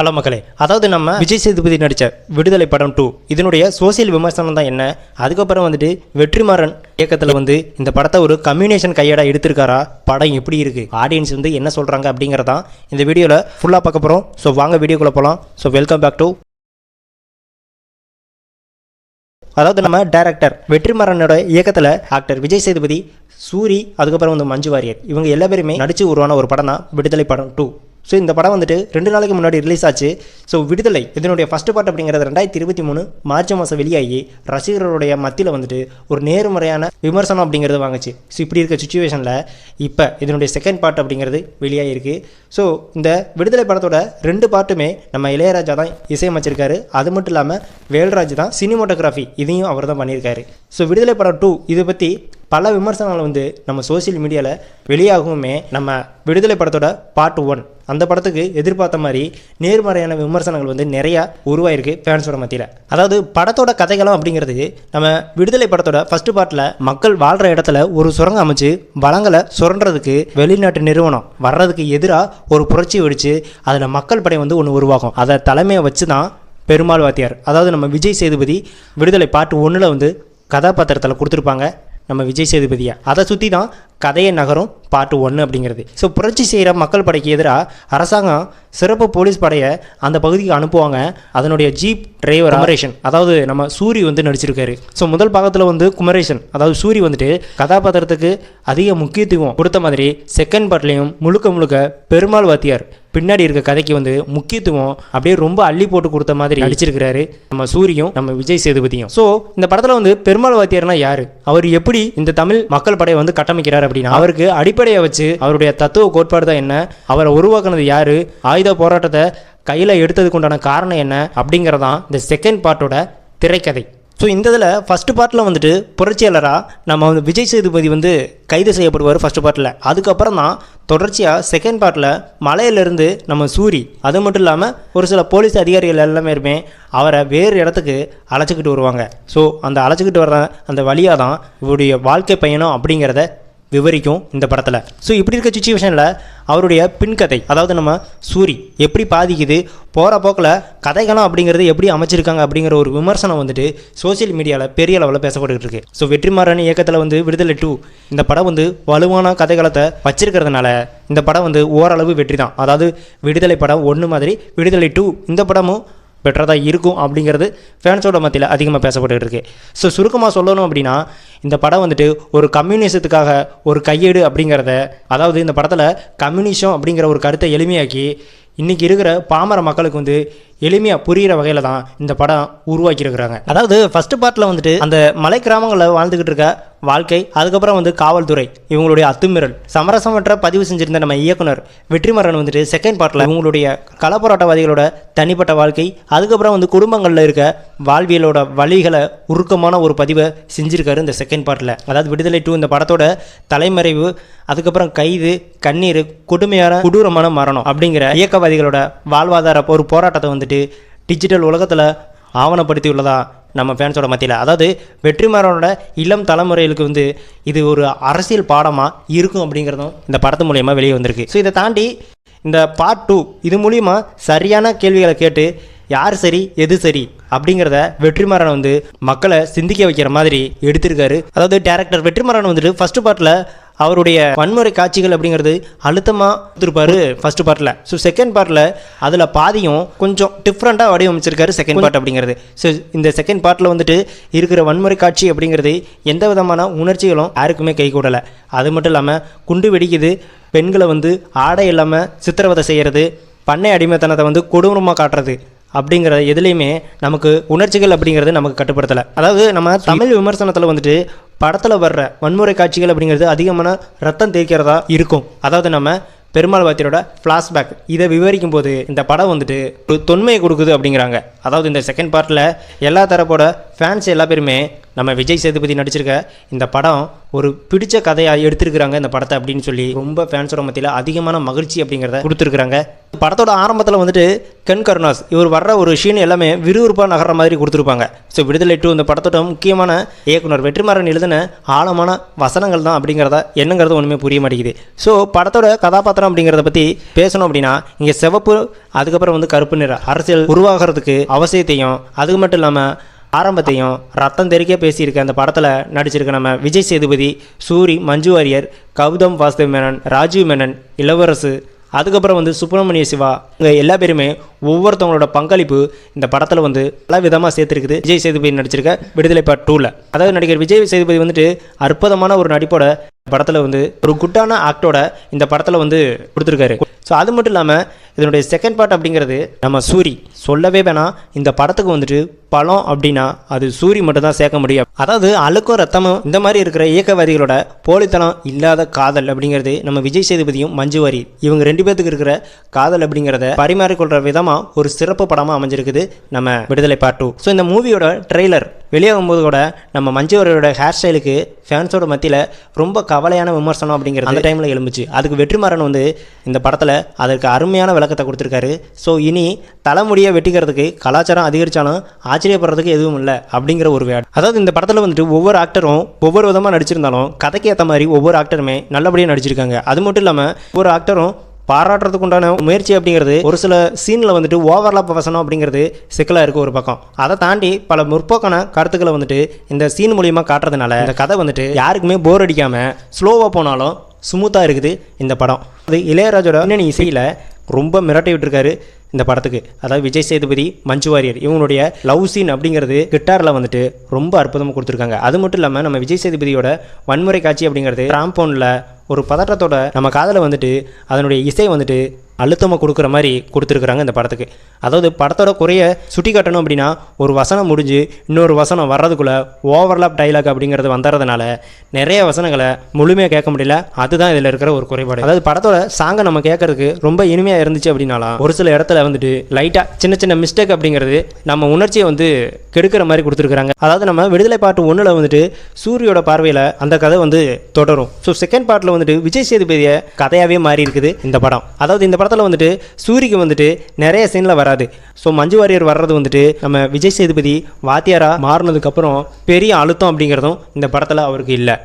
Hello மக்களே அதாவது நம்ம விஜய் சேதுபதி நடித்த விடுதலை படம் டூ இதனுடைய சோசியல் விமர்சனம் தான் என்ன? அதுக்கப்புறம் வந்துட்டு வெற்றிமாறன் இயக்கத்தில் வந்து இந்த படத்தை ஒரு கம்யூனேஷன் கையடா எடுத்திருக்காரா? படம் எப்படி இருக்கு? ஆடியன்ஸ் வந்து என்ன சொல்கிறாங்க அப்படிங்கிறதான் இந்த வீடியோவில் ஃபுல்லாக பார்க்க போகிறோம் ஸோ வாங்க வீடியோக்குள்ளே போகலாம் ஸோ வெல்கம் பேக் டு அதாவது நம்ம டேரக்டர் வெற்றிமாறனோட இயக்கத்தில் ஆக்டர் விஜய் சேதுபதி சூரி அதுக்கப்புறம் வந்து மஞ்சு வாரியர் இவங்க எல்லா பேருமே நடித்து உருவான ஒரு படம் தான் விடுதலை படம் டூ ஸோ இந்த படம் வந்துட்டு ரெண்டு நாளைக்கு முன்னாடி ரிலீஸ் ஆச்சு. ஸோ விடுதலை இதனுடைய ஃபஸ்ட் பார்ட் அப்படிங்கிறது ரெண்டாயிரத்தி இருபத்தி மூணு மார்ச் மாதம் வெளியாகி ரசிகர்களுடைய மத்தியில் வந்துட்டு ஒரு நேர்மறையான விமர்சனம் அப்படிங்கிறது வாங்குச்சு. ஸோ இப்படி இருக்க சுச்சுவேஷனில் இப்போ இதனுடைய செகண்ட் பார்ட் அப்படிங்கிறது வெளியாகிருக்கு ஸோ இந்த விடுதலை படத்தோட ரெண்டு பார்ட்டுமே நம்ம இளையராஜா தான் இசையமைச்சிருக்காரு. அது மட்டும் இல்லாமல் வேல்ராஜ் தான் சினிமோட்டோகிராஃபி இதையும் அவர் தான் பண்ணியிருக்காரு. ஸோ விடுதலை படம் டூ இதை பற்றி பல விமர்சனங்கள் வந்து நம்ம சோஷியல் மீடியாவில் வெளியாகவுமே நம்ம விடுதலை படத்தோட பார்ட் ஒன் அந்த படத்துக்கு எதிர்பார்த்த மாதிரி நேர்மறையான விமர்சனங்கள் வந்து நிறையா உருவாயிருக்கு ஃபேன்ஸோட மத்தியில். அதாவது படத்தோட கதைகளும் அப்படிங்கிறது நம்ம விடுதலை படத்தோட ஃபஸ்ட்டு பார்ட்டில் மக்கள் வாழ்கிற இடத்துல ஒரு சுரங்கம் அமைச்சு வளங்களை சுரண்டுறதுக்கு வெளிநாட்டு நிறுவனம் வர்றதுக்கு எதிராக ஒரு புரட்சி வெடித்து அதில் மக்கள் படை வந்து ஒன்று உருவாகும். அதை தலைமையை வச்சு தான் பெருமாள் வாத்தியார் அதாவது நம்ம விஜய் சேதுபதி விடுதலை பாட்டு ஒன்றில் வந்து கதாபாத்திரத்தில் கொடுத்துருப்பாங்க. நம்ம விஜய் சேதுபதியை? அதை சுற்றி தான் கதையை நகரும் பாட்டு ஒன்று அப்படிங்கிறது. ஸோ புரட்சி செய்கிற மக்கள் படைக்கு எதிராக அரசாங்கம் சிறப்பு போலீஸ் படையை அந்த பகுதிக்கு அனுப்புவாங்க. அதனுடைய ஜீப் டிரைவர் குமரேஷன் அதாவது நம்ம சூரி வந்து நடிச்சிருக்காரு. ஸோ முதல் பாகத்தில் வந்து குமரேஷன் அதாவது சூரி வந்துட்டு கதாபாத்திரத்துக்கு அதிக முக்கியத்துவம் கொடுத்த மாதிரி செகண்ட் பார்ட்லேயும் முழுக்க முழுக்க பெருமாள் வாத்தியார் பின்னாடி இருக்க கதைக்கு வந்து முக்கியத்துவம் அப்படியே ரொம்ப அள்ளி போட்டு கொடுத்த மாதிரி நடிச்சிருக்கிறாரு நம்ம சூரியும் நம்ம விஜய் சேதுபதியும். ஸோ இந்த படத்தில் வந்து பெருமாள் வாத்தியார்னா யாரு? அவர் எப்படி இந்த தமிழ் மக்கள் படையை வந்து கட்டமைக்கிறார் அப்படின்னா அவருக்கு அடிப்படையை வச்சு அவருடைய தத்துவ கோட்பாடு தான் என்ன? அவரை உருவாக்குனது யாரு? ஆயுத போராட்டத்தை கையில் எடுத்ததுக்கு உண்டான காரணம் என்ன? அப்படிங்கிறதான் இந்த செகண்ட் பார்ட்டோட திரைக்கதை. ஸோ இந்த இதில் ஃபஸ்ட்டு பார்ட்டில் வந்துட்டு புரட்சியாளராக நம்ம வந்து விஜய் சேதுபதி வந்து கைது செய்யப்படுவார் ஃபஸ்ட்டு பார்ட்டில் அதுக்கப்புறம் தான் தொடர்ச்சியாக செகண்ட் பார்ட்டில் மலையிலேருந்து நம்ம சூரி அது மட்டும் இல்லாமல் ஒரு சில போலீஸ் அதிகாரிகள் எல்லாமே அவரை வேறு இடத்துக்கு அழைச்சிக்கிட்டு வருவாங்க. ஸோ அந்த அழைச்சிக்கிட்டு வர்ற அந்த வழியாக தான் இவருடைய வாழ்க்கை பயணம் அப்படிங்கிறத விவரிக்கும் இந்த படத்தில். ஸோ இப்படி இருக்க சுச்சுவேஷனில் அவருடைய பின்கதை அதாவது நம்ம சூரி எப்படி பாதிக்குது போகிற போக்கில் கதைகளம் அப்படிங்கிறது எப்படி அமைச்சிருக்காங்க அப்படிங்கிற ஒரு விமர்சனம் வந்துட்டு சோஷியல் மீடியாவில் பெரிய அளவில் பேசப்பட்டுக்கிட்டு இருக்கு. ஸோ வெற்றிமாறன் இயக்கத்தில் வந்து விடுதலை டூ இந்த படம் வந்து வலுவான கதைகளத்தை வச்சிருக்கிறதுனால இந்த படம் வந்து ஓரளவு வெற்றி தான் அதாவது விடுதலை படம் ஒன்று மாதிரி விடுதலை டூ இந்த படமும் பெட்டராக தான் இருக்கும் அப்படிங்கிறது ஃபேன்ஸோட மத்தியில் அதிகமாக பேசப்பட்டு இருக்கு. ஸோ சுருக்கமாக சொல்லணும் அப்படின்னா இந்த படம் வந்துட்டு ஒரு கம்யூனிசத்துக்காக ஒரு கையேடு அப்படிங்கிறத அதாவது இந்த படத்தில் கம்யூனிசம் அப்படிங்கிற ஒரு கருத்தை எளிமையாக்கி இன்றைக்கி இருக்கிற பாமர மக்களுக்கு வந்து எளிமையாக புரிகிற வகையில் தான் இந்த படம் உருவாக்கியிருக்கிறாங்க. அதாவது ஃபஸ்ட்டு பார்ட்டில் வந்துட்டு அந்த மலை கிராமங்களில் வாழ்ந்துக்கிட்டு இருக்க வாழ்க்கை அதுக்கப்புறம் வந்து காவல்துறை இவங்களுடைய அத்துமீறல் சமரசமற்ற பதிவு செஞ்சிருந்த நம்ம இயக்குனர் வெற்றிமரன் வந்துட்டு செகண்ட் பார்ட்டில் இவங்களுடைய களப்போராட்டவாதிகளோட தனிப்பட்ட வாழ்க்கை அதுக்கப்புறம் வந்து குடும்பங்களில் இருக்க வாழ்வியலோட வழிகளை உருக்கமான ஒரு பதிவை செஞ்சுருக்காரு இந்த செகண்ட் பார்ட்டில் அதாவது விடுதலை டூ இந்த படத்தோட தலைமறைவு அதுக்கப்புறம் கைது கண்ணீர் கொடுமையான கொடூரமான மரணம் அப்படிங்கிற இயக்கவாதிகளோட வாழ்வாதார ஒரு போராட்டத்தை வந்துட்டு டிஜிட்டல் உலகத்தில் ஆவணப்படுத்தியுள்ளதா நம்ம ஃபேன்ஸோட மத்தியில். அதாவது வெற்றிமாறனோட இளம் தலைமுறைகளுக்கு வந்து இது ஒரு அரசியல் பாடமாக இருக்கும் அப்படிங்கிறதும் இந்த படத்து மூலயமா வெளியே வந்திருக்கு. ஸோ இதை தாண்டி இந்த பார்ட் டூ இது மூலிமா சரியான கேள்விகளை கேட்டு யார் சரி எது சரி அப்படிங்கிறத வெற்றிமாறன் வந்து மக்களை சிந்திக்க வைக்கிற மாதிரி எடுத்திருக்காரு. அதாவது டேரக்டர் வெற்றிமாறன் வந்துட்டு ஃபஸ்ட்டு பார்ட்டில் அவருடைய வன்முறை காட்சிகள் அப்படிங்கிறது அழுத்தமாக கொடுத்துருப்பாரு ஃபர்ஸ்ட் பார்ட்டில் ஸோ செகண்ட் பார்ட்டில் அதில் பாதியும் கொஞ்சம் டிஃப்ரெண்ட்டாக வடிவமைச்சிருக்காரு செகண்ட் பார்ட் அப்படிங்கிறது. ஸோ இந்த செகண்ட் பார்ட்டில் வந்துட்டு இருக்கிற வன்முறை காட்சி அப்படிங்கிறது எந்த விதமான உணர்ச்சிகளும் யாருக்குமே கை கூடலை. அது மட்டும் இல்லாமல் குண்டு வெடிக்குது பெண்களை வந்து ஆடை இல்லாமல் சித்திரவதை செய்கிறது பண்ணை அடிமைத்தனத்தை வந்து கொடூரமாக காட்டுறது அப்படிங்கிற எதுலேயுமே நமக்கு உணர்ச்சிகள் அப்படிங்கிறது நமக்கு கட்டுப்படுத்தலை. அதாவது நம்ம தமிழ் விமர்சனத்தில் வந்துட்டு படத்தில் வர்ற வன்முறை காட்சிகள் அப்படிங்கிறது அதிகமான ரத்தம் தேய்க்கிறதா இருக்கும். அதாவது நம்ம பெருமாள் வாத்தியரோட ஃப்ளாஷ்பேக் இதை விவரிக்கும் போது இந்த படம் வந்துட்டு ஒரு தொன்மையை கொடுக்குது அப்படிங்கிறாங்க. அதாவது இந்த செகண்ட் பார்ட்டில் எல்லா தரப்போட ஃபேன்ஸ் எல்லா பேருமே நம்ம விஜய் சேதுபதி நடிச்சிருக்க இந்த படம் ஒரு பிடிச்ச கதையாக எடுத்திருக்கிறாங்க இந்த படத்தை அப்படின்னு சொல்லி ரொம்ப ஃபேன்ஸோட மத்தியில் அதிகமான மகிழ்ச்சி அப்படிங்கிறத கொடுத்துருக்குறாங்க. படத்தோட ஆரம்பத்தில் வந்துட்டு கென் கருணாஸ் இவர் வர்ற ஒரு ஷீன் எல்லாமே விறுவிறுப்பாக நகர்ற மாதிரி கொடுத்துருப்பாங்க. ஸோ விடுதலை டூ இந்த படத்தோட முக்கியமான இயக்குனர் வெற்றிமாறன் எழுதின ஆழமான வசனங்கள் தான் அப்படிங்கிறத என்னங்கிறது ஒன்றுமே புரிய மாட்டேங்குது. ஸோ படத்தோட கதாபாத்திரம் அப்படிங்கிறத பற்றி பேசணும் அப்படின்னா இங்கே சிவப்பு அதுக்கப்புறம் வந்து கருப்பு நிற அரசியல் உருவாகிறதுக்கு அவசியத்தையும் அதுக்கு மட்டும் இல்லாமல் ஆரம்பத்தையும் ரத்தம் தெறிக்க பேசியிருக்க அந்த படத்தில் நடிச்சிருக்க நம்ம விஜய் சேதுபதி சூரி மஞ்சு வாரியர் கௌதம் வாசுதேவ் மேனன் ராஜீவ் மேனன் இளவரசு அதுக்கப்புறம் வந்து சுப்பிரமணிய சிவா இவங்க எல்லா பேருமே ஒவ்வொருத்தவங்களோட பங்களிப்பு இந்த படத்தில் வந்து பல விதமாக சேர்த்துருக்குது. விஜய் சேதுபதி நடிச்சிருக்க விடுதலை பார்ட் டூவில் அதாவது நடிகர் விஜய் சேதுபதி வந்துட்டு அற்புதமான ஒரு நடிப்போட படத்தில் வந்து ஒரு குட்டான ஆக்டோட இந்த படத்தில் வந்து கொடுத்துருக்காரு. ஸோ அது மட்டும் இல்லாமல் இதனுடைய செகண்ட் பார்ட் அப்படிங்கிறது நம்ம சூரி. சொல்லவே வேணாம் இந்த படத்துக்கு வந்துட்டு பழம் அப்படின்னா அது சூரி மட்டும்தான் சேர்க்க முடியும். அதாவது அழுக்கும் ரத்தமும் இந்த மாதிரி இருக்கிற இயக்கவாதிகளோட போலித்தனம் இல்லாத காதல் அப்படிங்கிறது நம்ம விஜய் சேதுபதியும் மஞ்சு வாரி. இவங்க ரெண்டு பேத்துக்கு இருக்கிற காதல் அப்படிங்கிறத பரிமாறிக்கொள்கிற விதமாக ஒரு சிறப்பு படமாக அமைஞ்சிருக்குது நம்ம விடுதலை பார்ட் டூ ஸோ இந்த மூவியோட ட்ரெய்லர் வெளியாகும்போது கூட நம்ம மஞ்சுவரோட ஹேர் ஸ்டைலுக்கு ஃபேன்ஸோட மத்தியில் ரொம்ப கவலையான விமர்சனம் அப்படிங்கிறது அந்த டைமில் எழும்புச்சு. அதுக்கு வெற்றிமாறன் வந்து இந்த படத்தில் அதற்கு அருமையான விளக்கத்தை கொடுத்துருக்காரு. ஸோ இனி தலைமுடியை வெட்டிக்கிறதுக்கு கலாச்சாரம் அதிகரித்தாலும் ஆச்சரியப்படுறதுக்கு எதுவும் இல்லை அப்படிங்கிற ஒரு வேட். அதாவது இந்த படத்தில் வந்துட்டு ஒவ்வொரு ஆக்டரும் ஒவ்வொரு விதமாக நடிச்சிருந்தாலும் கதைக்கு ஏற்ற மாதிரி ஒவ்வொரு ஆக்டருமே நல்லபடியாக நடிச்சிருக்காங்க. அது மட்டும் இல்லாமல் ஒவ்வொரு ஆக்டரும் பாராட்டுறதுக்கு உண்டான முயற்சி அப்படிங்கிறது ஒரு சில சீனில் வந்துட்டு ஓவர்லாப் வசனம் அப்படிங்கிறது சிக்கலாக இருக்குது ஒரு பக்கம். அதை தாண்டி பல முற்போக்கான கருத்துக்களை வந்துட்டு இந்த சீன் மூலியமாக காட்டுறதுனால இந்த கதை வந்துட்டு யாருக்குமே போர் அடிக்காமல் ஸ்லோவாக போனாலும் ஸ்மூத்தாக இருக்குது இந்த படம். அது இளையராஜோட பின்னணி இசையில் ரொம்ப மிரட்டி விட்டுருக்காரு. இந்த படத்துக்கு. அதாவது விஜய் சேதுபதி மஞ்சு வாரியர் இவங்களுடைய லவ் சீன் அப்படிங்கிறது கிட்டாரில் வந்துட்டு ரொம்ப அற்புதமாக கொடுத்துருக்காங்க. அது மட்டும் இல்லாமல் நம்ம விஜய் சேதுபதியோட வன்முறை காட்சி அப்படிங்கிறது ராம்போனில் ஒரு பதட்டத்தோட நம்ம காதில் வந்துட்டு அதனுடைய இசை வந்துட்டு அழுத்தமாக கொடுக்குற மாதிரி கொடுத்துருக்குறாங்க இந்த படத்துக்கு. அதாவது படத்தோட குறைய சுட்டி காட்டணும் அப்படின்னா ஒரு வசனம் முடிஞ்சு இன்னொரு வசனம் வர்றதுக்குள்ளே ஓவர்லாப் டைலாக் அப்படிங்கிறது வந்துடுறதுனால நிறைய வசனங்களை முழுமையாக கேட்க முடியல. அதுதான் இதில் இருக்கிற ஒரு குறைபாடு. அதாவது படத்தோட சாங்கை நம்ம கேட்கறதுக்கு ரொம்ப இனிமையாக இருந்துச்சு அப்படின்னாலாம் ஒரு சில இடத்துல வந்துட்டு லைட்டாக சின்ன சின்ன மிஸ்டேக் அப்படிங்கிறது நம்ம உணர்ச்சியை வந்து கெடுக்கிற மாதிரி கொடுத்துருக்குறாங்க. அதாவது நம்ம விடுதலை பாட்டு ஒன்றில் வந்துட்டு சூரியோட பார்வையில் அந்த கதை வந்து தொடரும். ஸோ செகண்ட் பார்ட்டில் வந்துட்டு விஜய் சேதுபதிய கதையாகவே மாறி இருக்குது இந்த படம். அதாவது இந்த படம் படத்தில் வந்துட்டு சூரிக்கு வந்துட்டு நிறைய சீனில் வராது. ஸோ மஞ்சு வாரியர் வர்றது வந்துட்டு நம்ம விஜய் சேதுபதி வாத்தியாராக மாறினதுக்கப்புறம் பெரிய அழுத்தம் அப்படிங்கிறதும் இந்த படத்தில் அவருக்கு இல்லை.